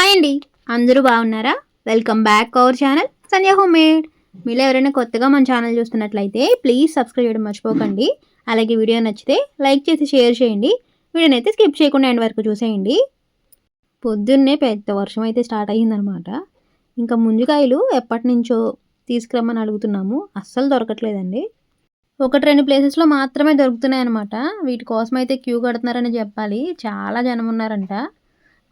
Hi అండి అందరూ బాగున్నారా? Welcome back our channel Sandhya home made మీరు ఎవరైనా కొత్తగా మన ఛానల్ చూస్తున్నట్లయితే ప్లీజ్ సబ్స్క్రైబ్ చేయడం మర్చిపోకండి. అలాగే వీడియో నచ్చితే లైక్ చేసి షేర్ చేయండి. వీడియోని అయితే స్కిప్ చేయకుండా ఎండ్ వరకు చూసేయండి. పొద్దున్నే పెద్ద వర్షం అయితే స్టార్ట్ అయ్యిందనమాట ఇంకా ముంజుకాయలు ఎప్పటి నుంచో తీసుకురమ్మని అడుగుతున్నాము. అస్సలు దొరకట్లేదండి. ఒకటి రెండు ప్లేసెస్లో మాత్రమే దొరుకుతున్నాయి అనమాట వీటి కోసం అయితే క్యూ కడుతున్నారని చెప్పాలి. చాలా జనం ఉన్నారంట.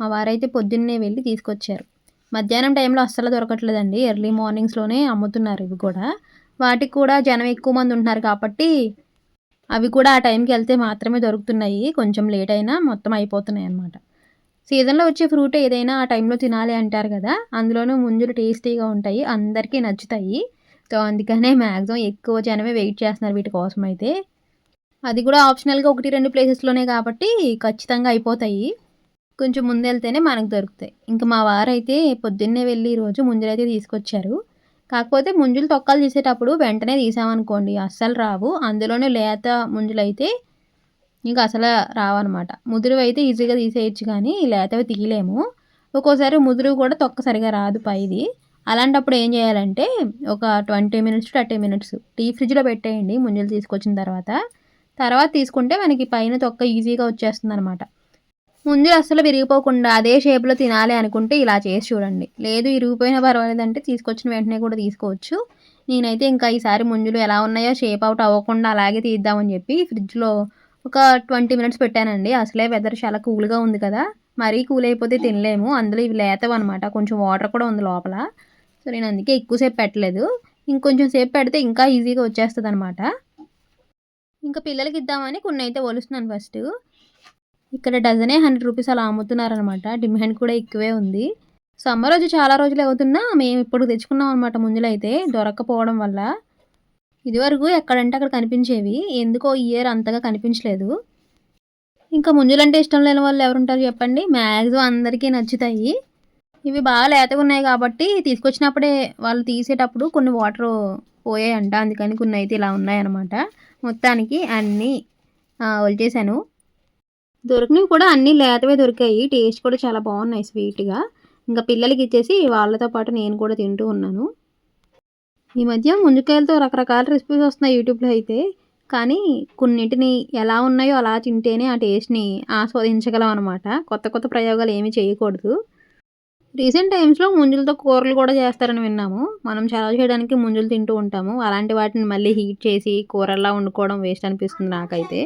మా వారైతే పొద్దున్నే వెళ్ళి తీసుకొచ్చారు. మధ్యాహ్నం టైంలో అస్సలు దొరకట్లేదండి. ఎర్లీ మార్నింగ్స్లోనే అమ్ముతున్నారు ఇవి కూడా. వాటికి కూడా జనం ఎక్కువ మంది ఉంటున్నారు కాబట్టి అవి కూడా ఆ టైంకి వెళ్తే మాత్రమే దొరుకుతున్నాయి. కొంచెం లేట్ అయినా మొత్తం అయిపోతున్నాయి అన్నమాట. సీజన్లో వచ్చే ఫ్రూట్ ఏదైనా ఆ టైంలో తినాలి అంటారు కదా. అందులోనూ ముంజులు టేస్టీగా ఉంటాయి. అందరికీ నచ్చుతాయి. సో అందుకనే మ్యాక్సిమం ఎక్కువ జనమే వెయిట్ చేస్తున్నారు వీటి కోసం అయితే అది కూడా ఆప్షనల్గా ఒకటి రెండు ప్లేసెస్లోనే కాబట్టి ఖచ్చితంగా అయిపోతాయి. కొంచెం ముందు వెళ్తేనే మనకు దొరుకుతాయి. ఇంకా మా వారైతే పొద్దున్నే వెళ్ళి రోజు ముంజలైతే అయితే తీసుకొచ్చారు. కాకపోతే ముంజులు తొక్కలు తీసేటప్పుడు వెంటనే తీసామనుకోండి అస్సలు రావు. అందులోనే లేత ముంజులు అయితే ఇంకా అసలు రావన్నమాట. ముదురు అయితే ఈజీగా తీసేయచ్చు కానీ లేతవి తీయలేము. ఒక్కోసారి ముదురు కూడా తొక్క సరిగా రాదు పైది. అలాంటప్పుడు ఏం చేయాలంటే ఒక ట్వంటీ మినిట్స్ థర్టీ మినిట్స్ టీ ఫ్రిడ్జ్లో పెట్టేయండి ముంజలు తీసుకొచ్చిన తర్వాత. తర్వాత తీసుకుంటే మనకి పైన తొక్క ఈజీగా వచ్చేస్తుంది అనమాట ముంజలు అస్సలు విరిగిపోకుండా అదే షేప్లో తినాలి అనుకుంటే ఇలా చేసి చూడండి. లేదు ఇరిగిపోయినా పర్వాలేదంటే తీసుకొచ్చిన వెంటనే కూడా తీసుకోవచ్చు. నేనైతే ఇంకా ఈసారి ముంజులు ఎలా ఉన్నాయో షేప్ అవుట్ అవ్వకుండా అలాగే తీద్దామని చెప్పి ఫ్రిడ్జ్లో ఒక ట్వంటీ మినిట్స్ పెట్టానండి. అసలే వెదర్ చాలా కూల్గా ఉంది కదా. మరీ కూల్ అయిపోతే తినలేము. అందులో ఇవి లేతవి అనమాట కొంచెం వాటర్ కూడా ఉంది లోపల. సో నేను అందుకే ఎక్కువసేపు పెట్టలేదు. ఇంకొంచెం సేపు పెడితే ఇంకా ఈజీగా వచ్చేస్తుంది అనమాట ఇంకా పిల్లలకి ఇద్దామని కొన్ని అయితే ఒలుస్తున్నాను ఫస్ట్ ఇక్కడ డజనే హండ్రెడ్ రూపీస్ అలా అమ్ముతున్నారనమాట. డిమాండ్ కూడా ఎక్కువే ఉంది. సమ్మర్ రోజు చాలా రోజులు అవుతున్నా మేము ఇప్పుడు తెచ్చుకున్నాం అనమాట ముంజులు అయితే దొరక్కపోవడం వల్ల. ఇదివరకు ఎక్కడంటే అక్కడ కనిపించేవి. ఎందుకో ఇయర్ అంతగా కనిపించలేదు. ఇంకా ముంజులంటే ఇష్టం లేని వాళ్ళు ఎవరుంటారు చెప్పండి? మ్యాక్సిమం అందరికీ నచ్చుతాయి. ఇవి బాగా లేతగా ఉన్నాయి కాబట్టి తీసుకొచ్చినప్పుడే వాళ్ళు తీసేటప్పుడు కొన్ని వాటర్ పోయాయంట. అందుకని కొన్ని అయితే ఇలా ఉన్నాయన్నమాట. మొత్తానికి అన్నీ వలిచేసాను దొరికినవి కూడా అన్నీ లేతవే దొరికాయి. టేస్ట్ కూడా చాలా బాగున్నాయి స్వీట్గా. ఇంకా పిల్లలకి ఇచ్చేసి వాళ్ళతో పాటు నేను కూడా తింటూ ఉన్నాను. ఈ మధ్య ముంజకాయలతో రకరకాల రెసిపీస్ వస్తున్నాయి యూట్యూబ్లో అయితే. కానీ కొన్నింటిని ఎలా ఉన్నాయో అలా తింటేనే ఆ టేస్ట్ని ఆస్వాదించగలం అనమాట కొత్త కొత్త ప్రయోగాలు ఏమీ చేయకూడదు. రీసెంట్ టైమ్స్లో ముంజులతో కూరలు కూడా చేస్తారని విన్నాము. మనం చలవ చేయడానికి ముంజులు తింటూ ఉంటాము. అలాంటి వాటిని మళ్ళీ హీట్ చేసి కూరల్లా వండుకోవడం వేస్ట్ అనిపిస్తుంది నాకైతే.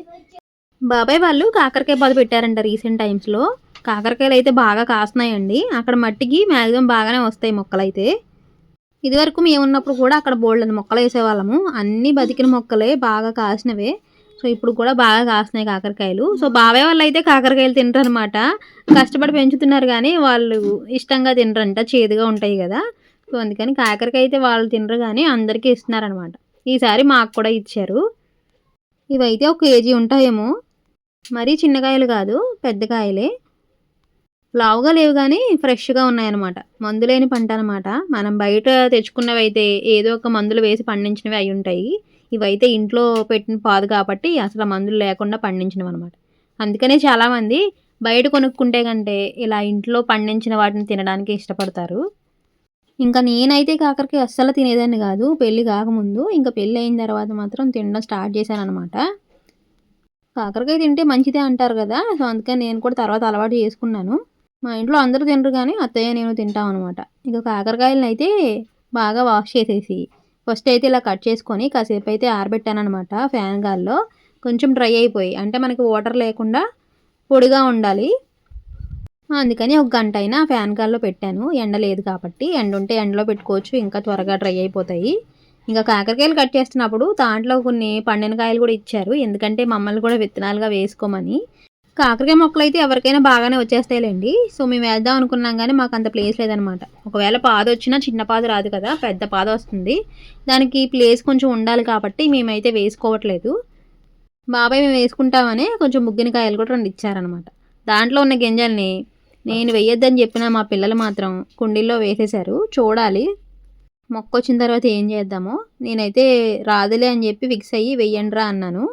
బాబాయ్ వాళ్ళు కాకరకాయ పొద పెట్టారంట రీసెంట్ టైమ్స్లో కాకరకాయలు అయితే బాగా కాస్తున్నాయండి. అక్కడ మట్టికి మ్యాక్సిమం బాగానే వస్తాయి మొక్కలు అయితే ఇదివరకు మేము ఉన్నప్పుడు కూడా అక్కడ బోల్డ్ మొక్కలు వేసేవాళ్ళము. అన్ని బతికిన మొక్కలే బాగా కాసినవే. సో ఇప్పుడు కూడా బాగా కాస్తున్నాయి కాకరకాయలు. సో బాబాయ్ వాళ్ళు అయితే కాకరకాయలు తినరనమాట కష్టపడి పెంచుతున్నారు కానీ వాళ్ళు ఇష్టంగా తినరంట. చేదుగా ఉంటాయి కదా. సో అందుకని కాకరకాయ అయితే వాళ్ళు తినరు కానీ అందరికీ ఇస్తున్నారనమాట ఈసారి మాకు కూడా ఇచ్చారు. ఇవైతే ఒక కేజీ ఉంటాయేమో. మరీ చిన్నకాయలు కాదు పెద్ద కాయలే. లావుగా లేవు కానీ ఫ్రెష్గా ఉన్నాయన్నమాట. మందు లేని పంట అనమాట మనం బయట తెచ్చుకున్నవి అయితే ఏదో ఒక మందులు వేసి పండించినవి అయి ఉంటాయి. ఇవైతే ఇంట్లో పెట్టిన పాదు కాబట్టి అసలు మందులు లేకుండా పండించినవి అనమాట అందుకనే చాలామంది బయట కొనుక్కుంటే కంటే ఇలా ఇంట్లో పండించిన వాటిని తినడానికి ఇష్టపడతారు. ఇంకా నేనైతే కాకరకాయ అస్సలు తినేదాన్ని కాదు. పెళ్ళి కాకముందు. ఇంకా పెళ్ళి అయిన తర్వాత మాత్రం తినడం స్టార్ట్ చేశాను అనమాట కాకరకాయ తింటే మంచిదే అంటారు కదా సో అందుకని నేను కూడా తర్వాత అలవాటు చేసుకున్నాను. మా ఇంట్లో అందరూ తినరు కానీ అత్తయ్య నేను తింటాం అనమాట ఇంకా కాకరకాయలను అయితే బాగా వాష్ చేసేసి ఫస్ట్ అయితే ఇలా కట్ చేసుకొని కాసేపు అయితే ఆరబెట్టానమాట ఫ్యాన్ గాల్లో. కొంచెం డ్రై అయిపోయి అంటే మనకి వాటర్ లేకుండా పొడిగా ఉండాలి. అందుకని ఒక గంట అయినా ఫ్యాన్ గాల్లో పెట్టాను. ఎండ లేదు కాబట్టి ఎండ ఉంటే ఎండలో పెట్టుకోవచ్చు ఇంకా త్వరగా డ్రై అయిపోతాయి. ఇంకా కాకరకాయలు కట్ చేస్తున్నప్పుడు దాంట్లో కొన్ని పండిన కాయలు కూడా ఇచ్చారు. ఎందుకంటే మమ్మల్ని కూడా విత్తనాలుగా వేసుకోమని. కాకరకాయ మొక్కలు అయితే ఎవరికైనా బాగానే వచ్చేస్తాయిలేండి. సో మేము వేద్దాం అనుకున్నాం కానీ మాకు అంత ప్లేస్ లేదనమాట. ఒకవేళ పాద వచ్చినా చిన్న పాద రాదు కదా పెద్ద పాద వస్తుంది. దానికి ప్లేస్ కొంచెం ఉండాలి కాబట్టి మేమైతే వేసుకోవట్లేదు. బాబాయ్ మేము వేసుకుంటామని కొంచెం ముగ్గిన కాయలు కూడా రెండు ఇచ్చారనమాట. దాంట్లో ఉన్న గింజల్ని నేను వేయొద్దని చెప్పిన మా పిల్లలు మాత్రం కుండీల్లో వేసేశారు. చూడాలి. మొక్క వచ్చిన తర్వాత ఏం చేద్దామో? నేనైతే రాదులే అని చెప్పి ఫిక్స్ అయ్యి వెయ్యండిరా అన్నాను.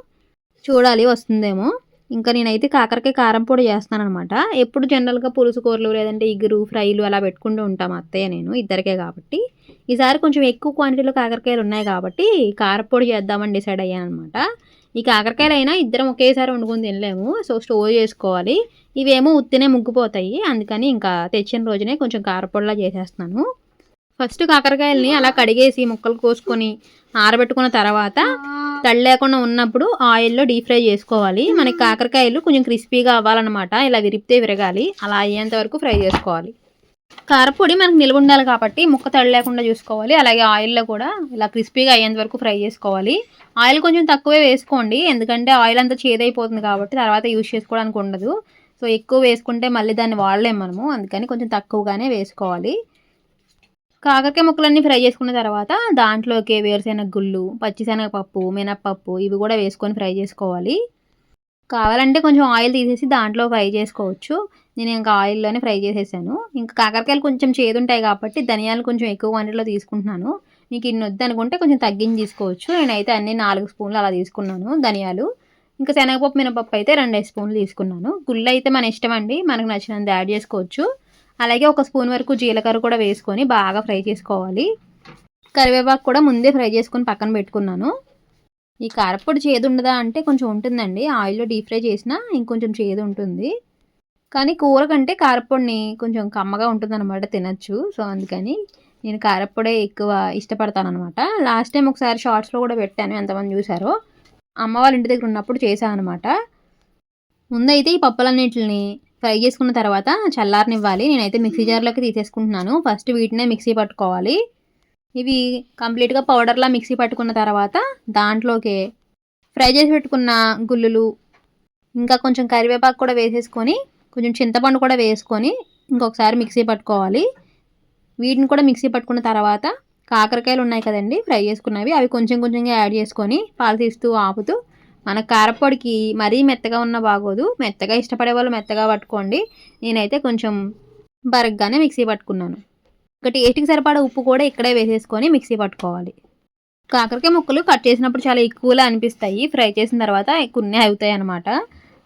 చూడాలి వస్తుందేమో. ఇంకా నేనైతే కాకరకాయ కారం పొడి చేస్తాను అనమాట ఎప్పుడు జనరల్గా పులుసు కూరలు లేదంటే ఇగురు ఫ్రైలు అలా పెట్టుకుంటూ ఉంటాం అత్తయ్య నేను ఇద్దరికే కాబట్టి. ఈసారి కొంచెం ఎక్కువ క్వాంటిటీలో కాకరకాయలు ఉన్నాయి కాబట్టి కారపొడి చేద్దామని డిసైడ్ అయ్యాను అనమాట ఈ కాకరకాయలు అయినా ఇద్దరం ఒకేసారి వండుకొని తినలేము. సో స్టోర్ చేసుకోవాలి. ఇవేమో ఉత్తినే ముగ్గిపోతాయి. అందుకని ఇంకా తెచ్చిన రోజునే కొంచెం కారపొడిలా చేసేస్తున్నాను. ఫస్ట్ కాకరకాయలని అలా కడిగేసి ముక్కలు కోసుకొని ఆరబెట్టుకున్న తర్వాత తడి లేకుండా ఉన్నప్పుడు ఆయిల్లో డీప్ ఫ్రై చేసుకోవాలి. మనకి కాకరకాయలు కొంచెం క్రిస్పీగా అవ్వాలన్నమాట. ఇలా విరిపితే విరగాలి. అలా అయ్యేంత వరకు ఫ్రై చేసుకోవాలి. కారపొడి మనకు నిల్వ ఉండాలి కాబట్టి ముక్క తడి లేకుండా చూసుకోవాలి. అలాగే ఆయిల్లో కూడా ఇలా క్రిస్పీగా అయ్యేంత వరకు ఫ్రై చేసుకోవాలి. ఆయిల్ కొంచెం తక్కువే వేసుకోండి. ఎందుకంటే ఆయిల్ అంతా చేదైపోతుంది కాబట్టి తర్వాత యూజ్ చేసుకోవడానికి ఉండదు. సో ఎక్కువ వేసుకుంటే మళ్ళీ దాన్ని వాడలేము మనము. అందుకని కొంచెం తక్కువగానే వేసుకోవాలి. కాకరకాయ ముక్కలన్నీ ఫ్రై చేసుకున్న తర్వాత దాంట్లోకి వేరుశెనగ గుళ్ళు పచ్చిశనగపప్పు మినప్పప్పు ఇవి కూడా వేసుకొని ఫ్రై చేసుకోవాలి. కావాలంటే కొంచెం ఆయిల్ తీసేసి దాంట్లో ఫ్రై చేసుకోవచ్చు. నేను ఇంకా ఆయిల్లోనే ఫ్రై చేసేసాను. ఇంకా కాకరకాయలు కొంచెం చేదుంటాయి కాబట్టి ధనియాలు కొంచెం ఎక్కువ క్వాంటిటీలో తీసుకుంటున్నాను. మీకు ఇన్ని వద్దు అనుకుంటే కొంచెం తగ్గించి తీసుకోవచ్చు. నేనైతే అన్ని నాలుగు స్పూన్లు అలా తీసుకున్నాను ధనియాలు. ఇంకా శనగపప్పు మినపప్పు అయితే రెండు స్పూన్లు తీసుకున్నాను. గుళ్ళు అయితే మన ఇష్టం అండి. మనకు నచ్చినంత యాడ్ చేసుకోవచ్చు. అలాగే ఒక స్పూన్ వరకు జీలకర్ర కూడా వేసుకొని బాగా ఫ్రై చేసుకోవాలి. కరివేపాకు కూడా ముందే ఫ్రై చేసుకొని పక్కన పెట్టుకున్నాను. ఈ కారపొడి చేదు ఉండదా అంటే కొంచెం ఉంటుందండి. ఆయిల్లో డీప్ ఫ్రై చేసినా ఇంకొంచెం చేదు ఉంటుంది. కానీ కూర కంటే కారపొడిని కొంచెం కమ్మగా ఉంటుందన్నమాట తినచ్చు. సో అందుకని నేను కారపొడే ఎక్కువ ఇష్టపడతాను అనమాట లాస్ట్ టైం ఒకసారి షార్ట్స్లో కూడా పెట్టాను. ఎంతమంది చూసారో? అమ్మ వాళ్ళ ఇంటి దగ్గర ఉన్నప్పుడు చేశాను అనమాట ముందైతే ఈ పప్పులన్నిటిని ఫ్రై చేసుకున్న తర్వాత చల్లారనివ్వాలి. నేనైతే మిక్సీ జార్లోకి తీసేసుకుంటున్నాను. ఫస్ట్ వీటినే మిక్సీ పట్టుకోవాలి. ఇవి కంప్లీట్గా పౌడర్లా మిక్సీ పట్టుకున్న తర్వాత దాంట్లోకి ఫ్రై చేసి పెట్టుకున్న గుల్లులు ఇంకా కొంచెం కరివేపాకు కూడా వేసేసుకొని కొంచెం చింతపండు కూడా వేసుకొని ఇంకొకసారి మిక్సీ పట్టుకోవాలి. వీటిని కూడా మిక్సీ పట్టుకున్న తర్వాత కాకరకాయలు ఉన్నాయి కదండి ఫ్రై చేసుకున్నవి. అవి కొంచెం కొంచెంగా యాడ్ చేసుకొని పాలు తీస్తూ ఆపుతూ మన కారపొడికి మరీ మెత్తగా ఉన్న బాగోదు. మెత్తగా ఇష్టపడే వాళ్ళు మెత్తగా పట్టుకోండి. నేనైతే కొంచెం బరగ్గానే మిక్సీ పట్టుకున్నాను. ఒక టేస్ట్కి సరిపడా ఉప్పు కూడా ఇక్కడే వేసేసుకొని మిక్సీ పట్టుకోవాలి. కాకరకాయ ముక్కలు కట్ చేసినప్పుడు చాలా ఎక్కువలా అనిపిస్తాయి. ఫ్రై చేసిన తర్వాత కొన్ని అవుతాయి అనమాట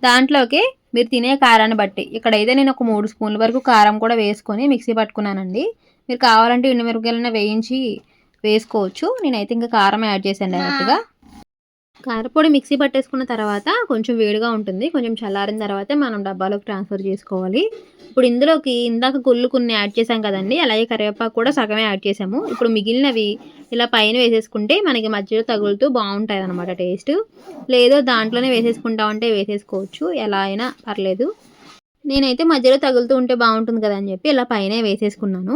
దాంట్లోకి మీరు తినే కారాన్ని బట్టి ఇక్కడైతే నేను ఒక మూడు స్పూన్ల వరకు కారం కూడా వేసుకొని మిక్సీ పట్టుకున్నానండి. మీరు కావాలంటే ఎండుమిరపకాయలను వేయించి వేసుకోవచ్చు. నేనైతే ఇంకా కారం యాడ్ చేశాను డైరెక్ట్గా. కారపొడి మిక్సీ పట్టేసుకున్న తర్వాత కొంచెం వేడిగా ఉంటుంది. కొంచెం చల్లారిన తర్వాత మనం డబ్బాలోకి ట్రాన్స్ఫర్ చేసుకోవాలి. ఇప్పుడు ఇందులోకి ఇందాక గుళ్ళు కొన్ని యాడ్ చేసాం కదండి. అలాగే కరివేపాకు కూడా సగమే యాడ్ చేసాము ఇప్పుడు మిగిలినవి ఇలా పైన వేసేసుకుంటే మనకి మధ్యలో తగులుతూ బాగుంటుంది అనమాట టేస్ట్. లేదో దాంట్లోనే వేసేసుకుంటామంటే వేసేసుకోవచ్చు. ఎలా అయినా పర్లేదు. నేనైతే మధ్యలో తగులుతూ ఉంటే బాగుంటుంది కదా అని చెప్పి ఇలా పైన వేసేసుకున్నాను.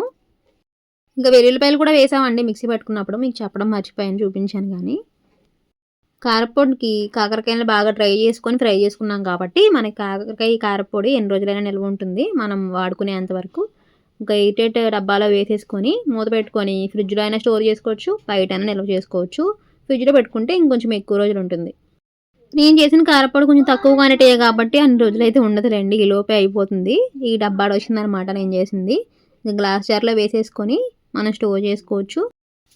ఇంకా వెల్లుల్లిపాయలు కూడా వేసామండి మిక్సీ పట్టుకున్నప్పుడు. మీకు చెప్పడం మర్చిపోయాను చూపించాను కానీ. కారపొడికి కాకరకాయలు బాగా డ్రై చేసుకొని ఫ్రై చేసుకున్నాం కాబట్టి మనకి కాకరకాయ కారపొడి ఎన్ని రోజులైనా నిల్వ ఉంటుంది. మనం వాడుకునేంత వరకు ఒక ఎయిట్ ఎయిట్ డబ్బాలో వేసేసుకొని మూత పెట్టుకొని ఫ్రిడ్జ్లో అయినా స్టోర్ చేసుకోవచ్చు బయట అయినా నిల్వ చేసుకోవచ్చు. ఫ్రిడ్జ్లో పెట్టుకుంటే ఇంకొంచెం ఎక్కువ రోజులు ఉంటుంది. నేను చేసిన కారపొడి కొంచెం తక్కువ టే కాబట్టి అన్ని రోజులు అయితే ఉండదులేండి ఈ లోపే అయిపోతుంది. ఈ డబ్బాడు వచ్చిందనమాట నేను చేసింది. గ్లాస్ జార్లో వేసేసుకొని మనం స్టోర్ చేసుకోవచ్చు.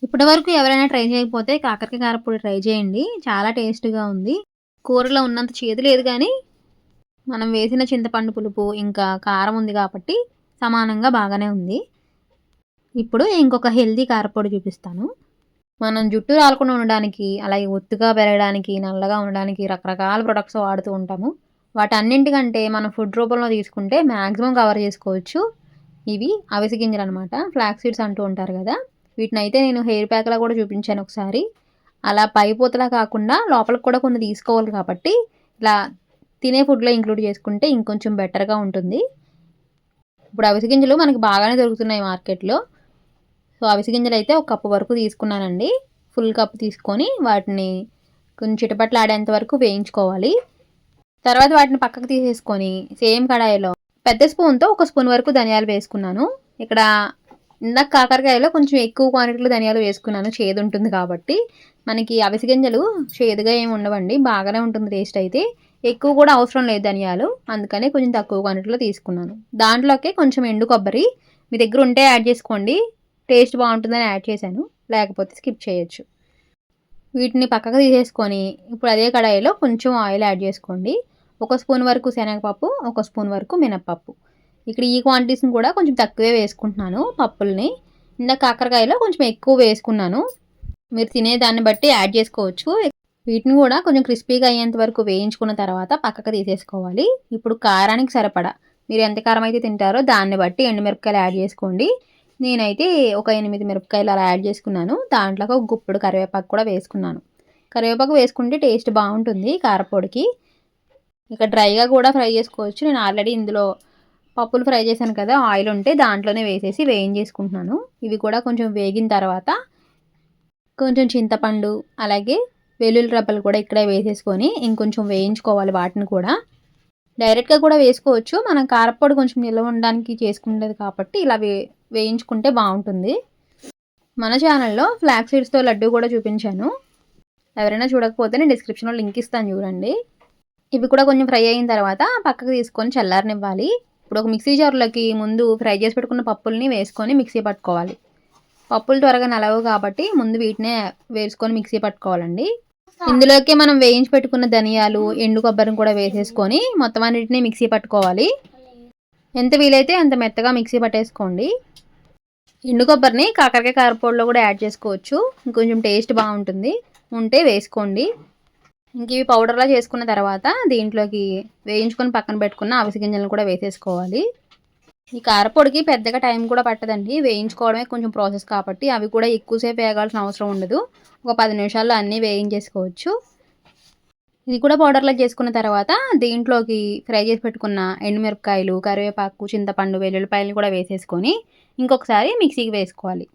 ఇప్పటి వరకు ఎవరైనా ట్రై చేయకపోతే కాకరకాయ కారపొడి ట్రై చేయండి. చాలా టేస్ట్గా ఉంది. కూరలో ఉన్నంత చేదు లేదు కానీ మనం వేసిన చింతపండు పులుపు ఇంకా కారం ఉంది కాబట్టి సమానంగా బాగానే ఉంది. ఇప్పుడు ఇంకొక హెల్దీ కారపొడి చూపిస్తాను. మనం జుట్టు రాలకుండా ఉండడానికి అలాగే ఒత్తుగా పెరగడానికి నల్లగా ఉండడానికి రకరకాల ప్రొడక్ట్స్ వాడుతూ ఉంటాము. వాటన్నింటికంటే మనం ఫుడ్ రూపంలో తీసుకుంటే మ్యాక్సిమం కవర్ చేసుకోవచ్చు. ఇవి అవిసి గింజలు అనమాట ఫ్లాక్ సీడ్స్ అంటూ ఉంటారు కదా. వీటిని అయితే నేను హెయిర్ ప్యాక్లా కూడా చూపించాను ఒకసారి. అలా పైపోతలా కాకుండా లోపలికి కూడా కొన్ని తీసుకోవాలి కాబట్టి ఇలా తినే ఫుడ్లో ఇంక్లూడ్ చేసుకుంటే ఇంకొంచెం బెటర్గా ఉంటుంది. ఇప్పుడు అవిసి గింజలు మనకి బాగానే దొరుకుతున్నాయి మార్కెట్లో. సో అవిసి గింజలు అయితే ఒక కప్పు వరకు తీసుకున్నానండి. ఫుల్ కప్ తీసుకొని వాటిని కొంచెం చిటపట్లు ఆడేంత వరకు వేయించుకోవాలి. తర్వాత వాటిని పక్కకు తీసేసుకొని సేమ్ కడాయిలో పెద్ద స్పూన్తో ఒక స్పూన్ వరకు ధనియాలు వేసుకున్నాను. ఇక్కడ ఇందాక కాకరకాయలో కొంచెం ఎక్కువ క్వాంటిటీలో ధనియాలు వేసుకున్నాను చేదు ఉంటుంది కాబట్టి. మనకి అవిసి గింజలు చేదుగా ఏమి ఉండవండి బాగానే ఉంటుంది టేస్ట్ అయితే. ఎక్కువ కూడా అవసరం లేదు ధనియాలు అందుకనే కొంచెం తక్కువ క్వాంటిటీలో తీసుకున్నాను. దాంట్లోకే కొంచెం ఎండు కొబ్బరి మీ దగ్గర ఉంటే యాడ్ చేసుకోండి టేస్ట్ బాగుంటుందని యాడ్ చేశాను లేకపోతే స్కిప్ చేయొచ్చు. వీటిని పక్కకు తీసేసుకొని ఇప్పుడు అదే కడాయిలో కొంచెం ఆయిల్ యాడ్ చేసుకోండి. ఒక స్పూన్ వరకు శనగపప్పు ఒక స్పూన్ వరకు మినప్పప్పు. ఇక్కడ ఈ క్వాంటిటీస్ని కూడా కొంచెం తక్కువే వేసుకుంటున్నాను పప్పుల్ని. ఇందాక కాకరకాయలో కొంచెం ఎక్కువ వేసుకున్నాను. మీరు తినే దాన్ని బట్టి యాడ్ చేసుకోవచ్చు. వీటిని కూడా కొంచెం క్రిస్పీగా అయ్యేంత వరకు వేయించుకున్న తర్వాత పక్కకు తీసేసుకోవాలి. ఇప్పుడు కారానికి సరిపడా. మీరు ఎంత కారం అయితే తింటారో దాన్ని బట్టి ఎండుమిరపకాయలు యాడ్ చేసుకోండి. నేనైతే ఒక ఎనిమిది మిరపకాయలు అలా యాడ్ చేసుకున్నాను. దాంట్లో ఒక గుప్పుడు కరివేపాకు కూడా వేసుకున్నాను. కరివేపాకు వేసుకుంటే టేస్ట్ బాగుంటుంది కారపొడికి. ఇక డ్రైగా కూడా ఫ్రై చేసుకోవచ్చు. నేను ఆల్రెడీ ఇందులో పప్పులు ఫ్రై చేశాను కదా ఆయిల్ ఉంటే దాంట్లోనే వేసేసి వేయించేసుకుంటున్నాను. ఇవి కూడా కొంచెం వేగిన తర్వాత కొంచెం చింతపండు అలాగే వెల్లుల్లి రబ్బలు కూడా ఇక్కడే వేసేసుకొని ఇంకొంచెం వేయించుకోవాలి వాటిని కూడా. డైరెక్ట్గా కూడా వేసుకోవచ్చు. మనం కారపొడి కొంచెం నిల్వ ఉండడానికి చేసుకునేది కాబట్టి ఇలా వే వేయించుకుంటే బాగుంటుంది. మన ఛానల్లో ఫ్లాక్ సీడ్స్తో లడ్డు కూడా చూపించాను. ఎవరైనా చూడకపోతే నేను డిస్క్రిప్షన్లో లింక్ ఇస్తాను చూడండి. ఇవి కూడా కొంచెం ఫ్రై అయిన తర్వాత పక్కకు తీసుకొని చల్లారనివ్వాలి. ఇప్పుడు ఒక మిక్సీ జార్లోకి ముందు ఫ్రై చేసి పెట్టుకున్న పప్పుల్ని వేసుకొని మిక్సీ పట్టుకోవాలి. పప్పులు త్వరగా నలవు కాబట్టి ముందు వీటినే వేసుకొని మిక్సీ పట్టుకోవాలండి. ఇందులోకి మనం వేయించి పెట్టుకున్న ధనియాలు ఎండు కొబ్బరిని కూడా వేసేసుకొని మొత్తం అన్నిటిని మిక్సీ పట్టుకోవాలి. ఎంత వీలైతే అంత మెత్తగా మిక్సీ పట్టేసుకోండి. ఎండు కొబ్బరిని కాకరకాయ కారపొడిలో కూడా యాడ్ చేసుకోవచ్చు. ఇంకొంచెం టేస్ట్ బాగుంటుంది. ఉంటే వేసుకోండి. ఇంక ఇవి పౌడర్లా చేసుకున్న తర్వాత దీంట్లోకి వేయించుకొని పక్కన పెట్టుకున్న అవిసి గింజలను కూడా వేసేసుకోవాలి. ఈ కారపొడికి పెద్దగా టైం కూడా పట్టదండి. వేయించుకోవడమే కొంచెం ప్రాసెస్ కాబట్టి అవి కూడా ఎక్కువసేపు వేయగాల్సిన అవసరం ఉండదు. ఒక పది నిమిషాల్లో అన్నీ వేయించేసుకోవచ్చు. ఇది కూడా పౌడర్లో చేసుకున్న తర్వాత దీంట్లోకి ఫ్రై చేసి పెట్టుకున్న ఎండుమిరపకాయలు కరివేపాకు చింతపండు వెల్లుల్లిపాయలు కూడా వేసేసుకొని ఇంకొకసారి మిక్సీకి వేసుకోవాలి.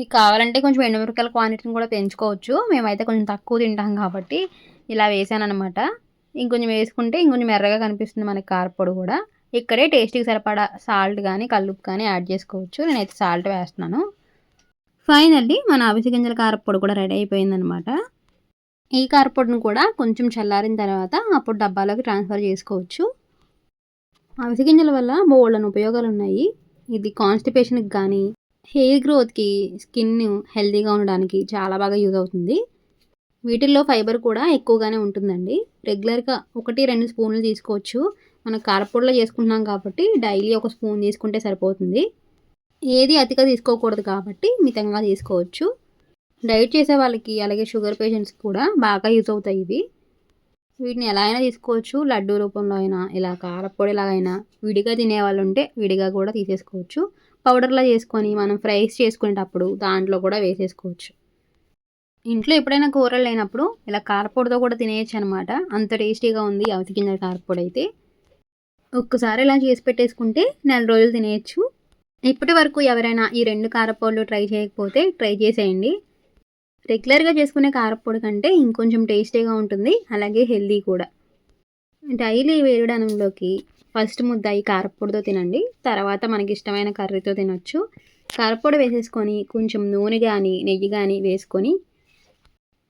మీకు కావాలంటే కొంచెం ఎండుమిరకాయల క్వాంటిటీని కూడా పెంచుకోవచ్చు మేమైతే కొంచెం తక్కువ తింటాం కాబట్టి ఇలా వేసాను అనమాట ఇంకొంచెం వేసుకుంటే ఇంకొంచెం ఎర్రగా కనిపిస్తుంది మనకి కారపొడి కూడా. ఇక్కడే టేస్ట్కి సరిపడా సాల్ట్ కానీ కల్లుపు కానీ యాడ్ చేసుకోవచ్చు. నేనైతే సాల్ట్ వేస్తున్నాను. ఫైనల్లీ మన అవిసి గింజల కారపొడి కూడా రెడీ అయిపోయిందనమాట ఈ కారపొడిని కూడా కొంచెం చల్లారిన తర్వాత అప్పుడు డబ్బాలోకి ట్రాన్స్ఫర్ చేసుకోవచ్చు. అవిసి గింజల వల్ల బోళ్ళని ఉపయోగాలు ఉన్నాయి. ఇది కాన్స్టిపేషన్కి కానీ హెయిర్ గ్రోత్కి స్కిన్ హెల్తీగా ఉండడానికి చాలా బాగా యూజ్ అవుతుంది. వీటిల్లో ఫైబర్ కూడా ఎక్కువగానే ఉంటుందండి. రెగ్యులర్గా ఒకటి రెండు స్పూన్లు తీసుకోవచ్చు. మనం కారపొడిలో చేసుకుంటున్నాం కాబట్టి డైలీ ఒక స్పూన్ తీసుకుంటే సరిపోతుంది. ఏది అతిగా తీసుకోకూడదు కాబట్టి మితంగా తీసుకోవచ్చు. డైట్ చేసే వాళ్ళకి అలాగే షుగర్ పేషెంట్స్కి కూడా బాగా యూజ్ అవుతాయి ఇవి. వీటిని ఎలా అయినా తీసుకోవచ్చు. లడ్డూ రూపంలో అయినా ఇలా కారపొడిలాగైనా విడిగా తినే వాళ్ళు ఉంటే విడిగా కూడా తీసేసుకోవచ్చు. పౌడర్లా చేసుకొని మనం ఫ్రైస్ చేసుకునేటప్పుడు దాంట్లో కూడా వేసేసుకోవచ్చు. ఇంట్లో ఎప్పుడైనా కూరలు లేనప్పుడు ఇలా కారపొడితో కూడా తినేయచ్చు అనమాట అంత టేస్టీగా ఉంది అవతి గింజల కారపొడి అయితే. ఒక్కసారి ఇలా చేసి పెట్టేసుకుంటే నెల రోజులు తినేయచ్చు. ఇప్పటి వరకు ఎవరైనా ఈ రెండు కారపొడులు ట్రై చేయకపోతే ట్రై చేసేయండి. రెగ్యులర్గా చేసుకునే కారపొడి కంటే ఇంకొంచెం టేస్టీగా ఉంటుంది. అలాగే హెల్దీ కూడా. డైలీ వేయడంలోకి ఫస్ట్ ముద్ద ఈ కారపొడితో తినండి. తర్వాత మనకి ఇష్టమైన కర్రీతో తినొచ్చు. కారపొడి వేసేసుకొని కొంచెం నూనె కానీ నెయ్యి కానీ వేసుకొని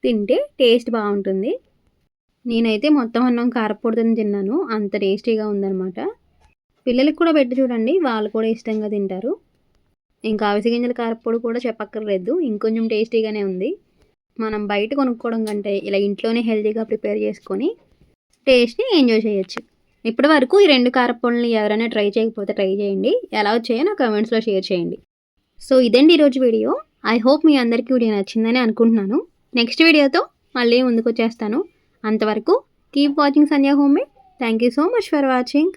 తింటే టేస్ట్ బాగుంటుంది. నేనైతే మొత్తం అన్నం కారపొడితో తిన్నాను. అంత టేస్టీగా ఉందనమాట పిల్లలకి కూడా పెట్టి చూడండి. వాళ్ళు కూడా ఇష్టంగా తింటారు. ఇంకా అవిసి గింజల కారపొడి కూడా చెప్పక్కర్లేదు. ఇంకొంచెం టేస్టీగానే ఉంది. మనం బయట కొనుక్కోవడం కంటే ఇలా ఇంట్లోనే హెల్తీగా ప్రిపేర్ చేసుకొని టేస్ట్ని ఎంజాయ్ చేయొచ్చు. ఇప్పటి వరకు ఈ రెండు కారపొడుల్ని ఎవరైనా ట్రై చేయకపోతే ట్రై చేయండి. ఎలా వచ్చాయో నా కమెంట్స్లో షేర్ చేయండి. సో ఇదండి ఈరోజు వీడియో. ఐ హోప్ మీ అందరికీ వీడియో నచ్చిందని అనుకుంటున్నాను. నెక్స్ట్ వీడియోతో మళ్ళీ ముందుకు వచ్చేస్తాను. అంతవరకు keep watching Sandhya home thank you so much for watching.